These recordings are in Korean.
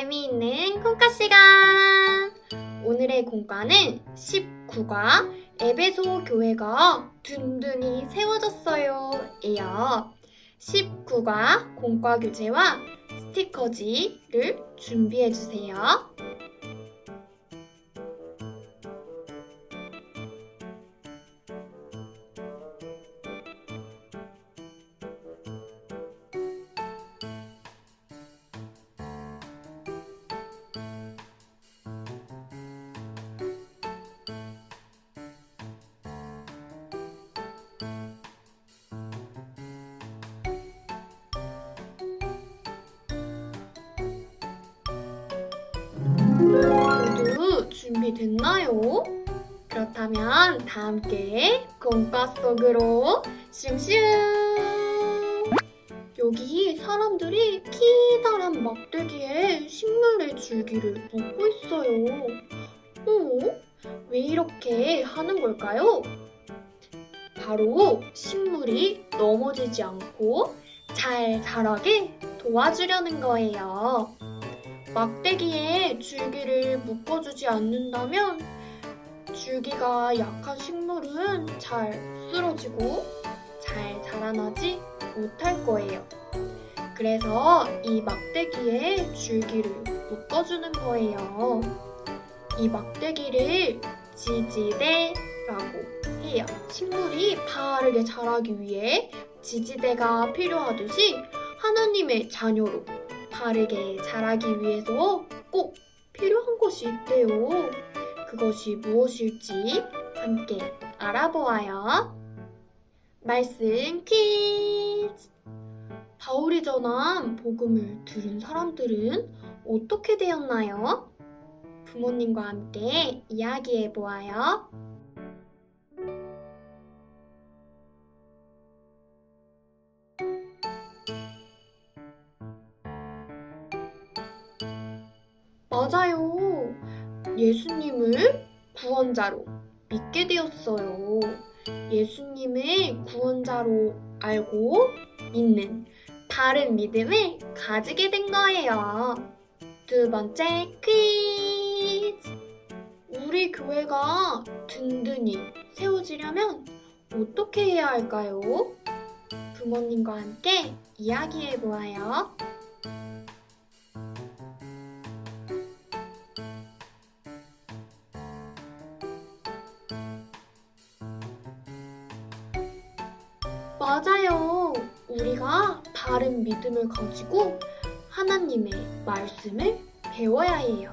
재미있는 콩가 시간! 오늘의 공과는 19과 에베소 교회가 든든히 세워졌어요. 에요. 19과 공과 교재와 스티커지를 준비해주세요. 됐나요? 그렇다면 다 함께 공과 속으로 슝슝 여기 사람들이 키다란 막대기에 식물의 줄기를 묶고 있어요. 어? 왜 이렇게 하는 걸까요? 바로 식물이 넘어지지 않고 잘 자라게 도와주려는 거예요. 막대기에 줄기를 묶어주지 않는다면 줄기가 약한 식물은 잘 쓰러지고 잘 자라나지 못할 거예요. 그래서 이 막대기에 줄기를 묶어주는 거예요. 이 막대기를 지지대라고 해요. 식물이 바르게 자라기 위해 지지대가 필요하듯이 하나님의 자녀로 바르게 자라기 위해서 꼭 필요한 것이 있대요. 그것이 무엇일지 함께 알아보아요. 말씀 퀴즈! 바울이 전한 복음을 들은 사람들은 어떻게 되었나요? 부모님과 함께 이야기해 보아요. 맞아요. 예수님을 구원자로 믿게 되었어요. 예수님을 구원자로 알고 믿는 바른 믿음을 가지게 된 거예요. 두 번째 퀴즈. 우리 교회가 든든히 세워지려면 어떻게 해야 할까요? 부모님과 함께 이야기해 보아요. 맞아요. 우리가 바른 믿음을 가지고 하나님의 말씀을 배워야 해요.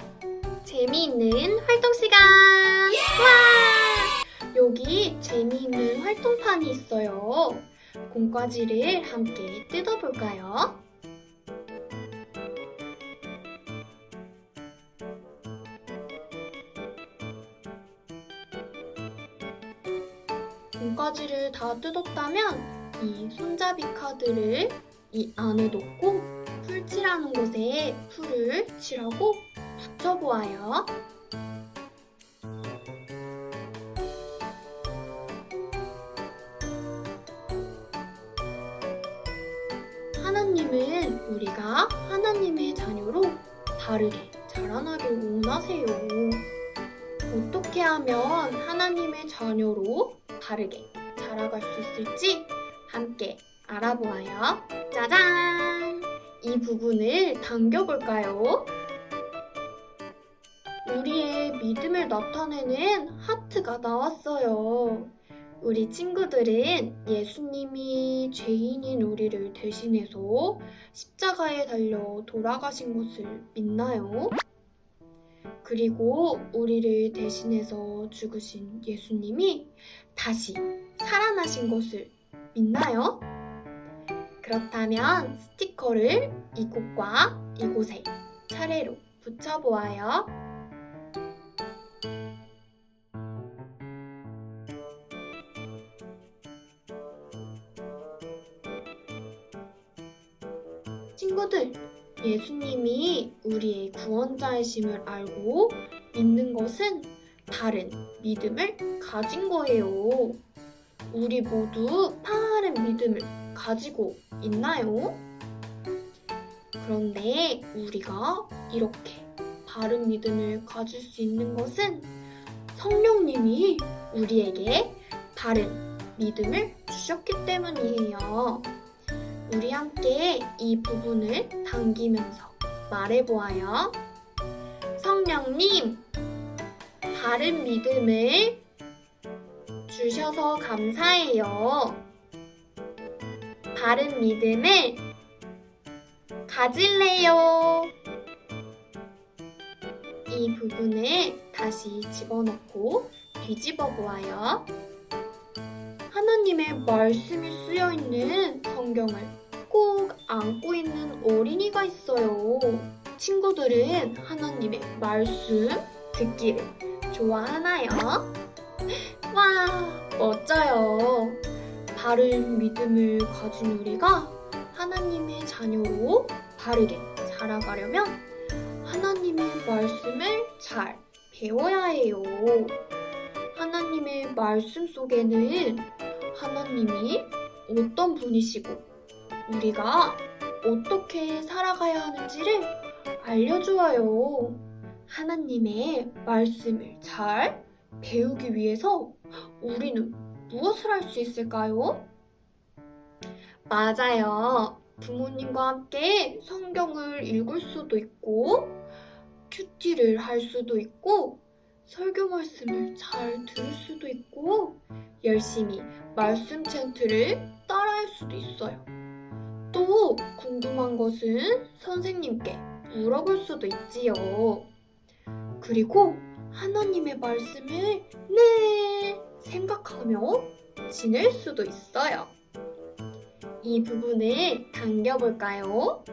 재미있는 활동 시간! 와! 여기 재미있는 활동판이 있어요. 공과지를 함께 뜯어볼까요? 공과지를 다 뜯었다면 이 손잡이 카드를 이 안에 넣고 풀칠하는 곳에 풀을 칠하고 붙여보아요. 하나님은 우리가 하나님의 자녀로 바르게 자라나길 원하세요. 어떻게 하면 하나님의 자녀로 바르게 자라갈 수 있을지 함께 알아보아요. 짜잔! 이 부분을 당겨볼까요? 우리의 믿음을 나타내는 하트가 나왔어요. 우리 친구들은 예수님이 죄인인 우리를 대신해서 십자가에 달려 돌아가신 것을 믿나요? 그리고 우리를 대신해서 죽으신 예수님이 다시 살아나신 것을 믿나요? 그렇다면 스티커를 이곳과 이곳에 차례로 붙여보아요. 친구들, 예수님이 우리의 구원자이심을 알고 믿는 것은 바른 믿음을 가진 거예요. 우리 모두 바른 믿음을 가지고 있나요? 그런데 우리가 이렇게 바른 믿음을 가질 수 있는 것은 성령님이 우리에게 바른 믿음을 주셨기 때문이에요. 우리 함께 이 부분을 당기면서 말해보아요. 성령님, 바른 믿음을 주셔서 감사해요. 바른 믿음을 가질래요. 이 부분을 다시 집어넣고 뒤집어 보아요. 하나님의 말씀이 쓰여 있는 성경을 꼭 안고 있는 어린이가 있어요. 친구들은 하나님의 말씀 듣기를 좋아하나요? 와, 멋져요. 바른 믿음을 가진 우리가 하나님의 자녀로 바르게 자라가려면 하나님의 말씀을 잘 배워야 해요. 하나님의 말씀 속에는 하나님이 어떤 분이시고 우리가 어떻게 살아가야 하는지를 알려주어요. 하나님의 말씀을 잘 배우기 위해서 우리는 무엇을 할 수 있을까요? 맞아요. 부모님과 함께 성경을 읽을 수도 있고, 큐티를 할 수도 있고, 설교 말씀을 잘 들을 수도 있고, 열심히 말씀 챈트를 따라할 수도 있어요. 또 궁금한 것은 선생님께 물어볼 수도 있지요. 그리고 하나님의 말씀을 네 생각하며 지낼 수도 있어요. 이 부분을 당겨볼까요?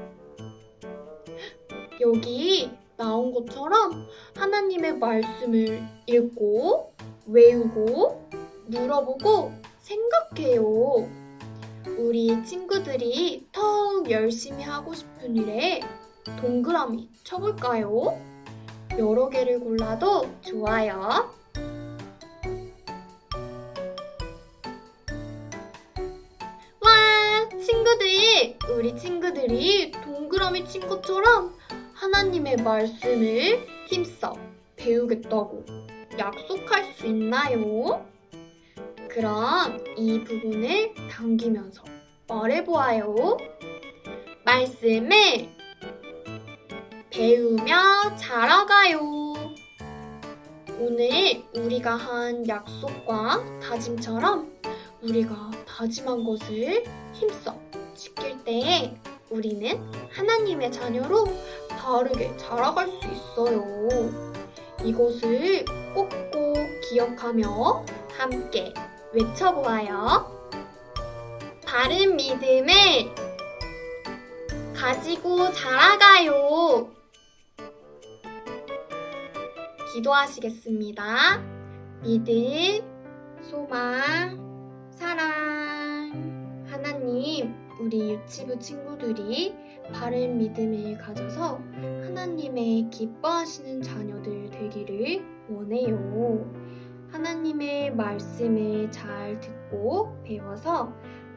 여기 나온 것처럼 하나님의 말씀을 읽고 외우고 물어보고 생각해요. 우리 친구들이 더욱 열심히 하고 싶은 일에 동그라미 쳐볼까요? 여러 개를 골라도 좋아요. 우리 친구들이 동그라미 친 것처럼 하나님의 말씀을 힘써 배우겠다고 약속할 수 있나요? 그럼 이 부분을 당기면서 말해보아요. 말씀을 배우며 자라가요. 오늘 우리가 한 약속과 다짐처럼 우리가 다짐한 것을 힘써 지킬 때 우리는 하나님의 자녀로 바르게 자라갈 수 있어요. 이것을 꼭꼭 기억하며 함께 외쳐보아요. 바른 믿음을 가지고 자라가요. 기도하시겠습니다. 믿음, 소망, 사랑. 하나님, 우리 유치부 친구들이 바른 믿음을 가져서 하나님의 기뻐하시는 자녀들 되기를 원해요. 하나님의 말씀을 잘 듣고 배워서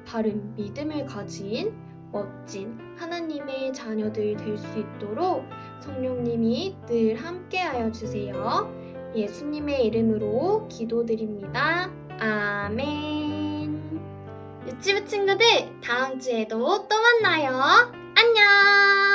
바른 믿음을 가진 멋진 하나님의 자녀들 될 수 있도록 성령님이 늘 함께하여 주세요. 예수님의 이름으로 기도드립니다. 아멘. 유치부 친구들 다음 주에도 또 만나요. 안녕!